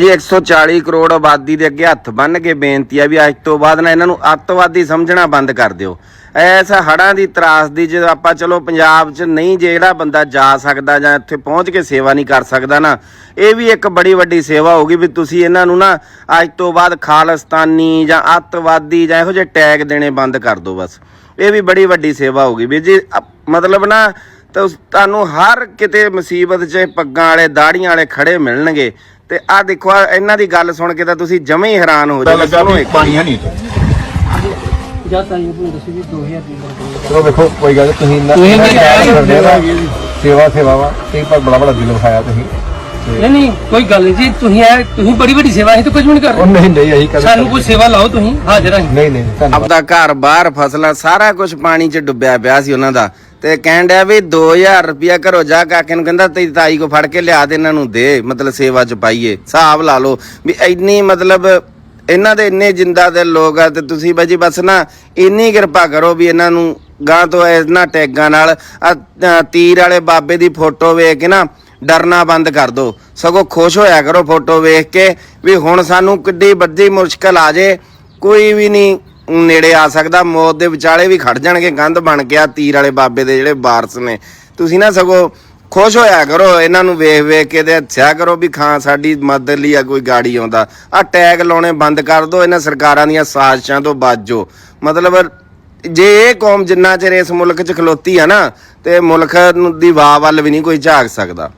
ਜੀ 140 ਕਰੋੜ ਆਬਾਦੀ ਦੇ ਅੱਗੇ ਹੱਥ ਬੰਨ ਕੇ ਬੇਨਤੀ ਆ ਵੀ ਅੱਜ ਤੋਂ ਬਾਅਦ ਨਾ ਇਹਨਾਂ ਨੂੰ ਅੱਤਵਾਦੀ ਸਮਝਣਾ ਬੰਦ ਕਰ ਦਿਓ। ਐਸ ਹੜਾਂ ਦੀ ਤਰਾਸਦੀ ਜੇ ਆਪਾਂ ਚਲੋ ਪੰਜਾਬ 'ਚ ਨਹੀਂ ਜਿਹੜਾ ਬੰਦਾ ਜਾ ਸਕਦਾ ਜਾਂ ਇੱਥੇ ਪਹੁੰਚ ਕੇ ਸੇਵਾ ਨਹੀਂ ਕਰ ਸਕਦਾ ਨਾ, ਇਹ ਵੀ ਇੱਕ ਬੜੀ ਵੱਡੀ ਸੇਵਾ ਹੋਗੀ ਵੀ ਤੁਸੀਂ ਇਹਨਾਂ ਨੂੰ ਨਾ ਅੱਜ ਤੋਂ ਬਾਅਦ ਖਾਲਿਸਤਾਨੀ ਜਾਂ ਅੱਤਵਾਦੀ ਜਾਂ ਇਹੋ ਜਿਹੇ ਟੈਗ ਦੇਣੇ ਬੰਦ ਕਰ ਦਿਓ ਬਸ। ਇਹ ਵੀ ਬੜੀ ਵੱਡੀ ਸੇਵਾ ਹੋਗੀ ਵੀ ਜੀ ਮਤਲਬ ਨਾ ਤਾਂ ਉਸ- ਤੁਹਾਨੂੰ ਹਰ ਕਿਤੇ ਮੁਸੀਬਤ 'ਚ ਪੱਗਾਂ ਵਾਲੇ ਦਾੜੀਆਂ ਵਾਲੇ ਖੜੇ ਮਿਲਣਗੇ। ਤੇ ਆਹ ਦੇਖੋ ਆਹ ਇਹਨਾਂ ਦੀ ਗੱਲ ਸੁਣ ਕੇ ਤਾਂ ਤੁਸੀਂ ਜਮੇ ਹੀ ਹੈਰਾਨ ਹੋ ਜਾਓਗੇ। ਸੁਣੋ ਇੱਕ ਪਾਣੀ ਹੈ ਨਹੀਂ ਜਾਂ ਤਾਂ ਇਹ ਤੁਹਾਨੂੰ ਦੱਸੋ ਵੀ 2000 ਦੀ ਗੱਲ ਚਲੋ ਵੇਖੋ ਕੋਈ ਗੱਲ ਨੀ, ਤੁਸੀਂ ਨਾ ਤੁਸੀਂ ਨਾ, ਸੇਵਾ ਸੇਵਾ ਵਾ। ਤੇ ਪਰ ਬੜਾ ਬੜਾ ਦਿਲ ਵਿਖਾਇਆ ਤੁਸੀਂ। ਨਹੀਂ ਨਹੀਂ ਕੋਈ ਗੱਲ ਨਹੀਂ ਜੀ। ਤੁਸੀਂ ਇਹ ਤੁਸੀਂ ਬੜੀ ਵੱਡੀ ਸੇਵਾ ਹੈ ਤਾਂ ਕੁਝ ਵੀ ਨਹੀਂ ਕਰ ਉਹ ਰਹੇ ਨਹੀਂ ਨਹੀਂ ਅਸੀਂ ਕਦੇ ਸਾਨੂੰ ਕੋਈ ਸੇਵਾ ਲਾਓ ਤੁਸੀਂ ਹਾਜ਼ਰ ਹਾਂ ਨਹੀਂ ਨਹੀਂ ਧੰਨਵਾਦ। ਆਪਦਾ ਘਰ ਬਾਹਰ ਫਸਲਾਂ ਸਾਰਾ ਕੁਝ ਪਾਣੀ 'ਚ ਡੁੱਬਿਆ ਪਿਆ ਸੀ ਉਹਨਾਂ ਦਾ। ਤੇ ਕਹਿਣ ਡਿਆ ਵੀ 2000 ਰੁਪਿਆ ਘਰੋਂ ਜਾ ਕਾਕੇ ਨੂੰ ਕਹਿੰਦਾ ਤੇਰੀ ਤਾਈ ਕੋ ਫੜ ਕੇ ਲਿਆ ਦੇ, ਇਹਨਾਂ ਨੂੰ ਦੇ, ਮਤਲਬ ਸੇਵਾ 'ਚ ਪਾਈਏ, ਹਿਸਾਬ ਲਾ ਲਓ। ਵੀ ਇੰਨੀ ਮਤਲਬ ਇਹਨਾਂ ਦੇ ਇੰਨੇ ਜਿੰਦਾ ਦੇ ਲੋਕ ਆ ਤੇ ਤੁਸੀਂ ਬਾਜੀ ਬਸ ਨਾ ਇੰਨੀ ਕਿਰਪਾ ਕਰੋ ਵੀ ਇਹਨਾਂ ਨੂੰ ਗਾਂ ਤੋਂ ਇਹਨਾਂ ਟੈਗਾਂ ਨਾਲ ਤੀਰ ਵਾਲੇ ਬਾਬੇ ਦੀ ਫੋਟੋ ਵੇਖ ਕੇ ਨਾ ਡਰਨਾ ਬੰਦ ਕਰ ਦਿਓ ਸਗੋਂ ਖੁਸ਼ ਹੋਇਆ ਕਰੋ ਫੋਟੋ ਵੇਖ ਕੇ ਵੀ ਹੁਣ ਸਾਨੂੰ ਕਿੱਡੀ ਵੱਡੀ ਮੁਸ਼ਕਲ ਆ ਜੇ, ਕੋਈ ਵੀ ਨਹੀਂ ਨੇੜੇ ਆ ਸਕਦਾ, ਮੌਤ ਦੇ ਵਿਚਾਲੇ ਵੀ ਖੜ ਜਾਣਗੇ ਗੰਧ ਬਣ ਗਿਆ ਤੀਰ ਵਾਲੇ ਬਾਬੇ ਦੇ ਜਿਹੜੇ ਵਾਰਸ ਨੇ। ਤੁਸੀਂ ਨਾ ਸਗੋਂ ਖੁਸ਼ ਹੋਇਆ ਕਰੋ, ਇਹਨਾਂ ਨੂੰ ਵੇਖ ਵੇਖ ਕੇ ਤੇ ਹੱਸਿਆ ਕਰੋ ਵੀ ਖਾਂ ਸਾਡੀ ਮਦਦ ਲਈ ਆ ਕੋਈ ਗਾੜੀ ਆਉਂਦਾ। ਆ ਟੈਗ ਲਾਉਣੇ ਬੰਦ ਕਰ ਦਿਓ ਇਹਨਾਂ ਸਰਕਾਰਾਂ ਦੀਆਂ ਸਾਜ਼ਿਸ਼ਾਂ ਤੋਂ ਬਾਜੋ ਮਤਲਬ ਜੇ ਇਹ ਕੌਮ ਜਿੰਨਾ ਚਿਰ ਇਸ ਮੁਲਕ 'ਚ ਖਲੋਤੀ ਆ ਨਾ, ਤੇ ਮੁਲਕ ਨੂੰ ਦੀ ਵਾਹ ਵੱਲ ਵੀ ਨਹੀਂ ਕੋਈ ਝਾਕ ਸਕਦਾ।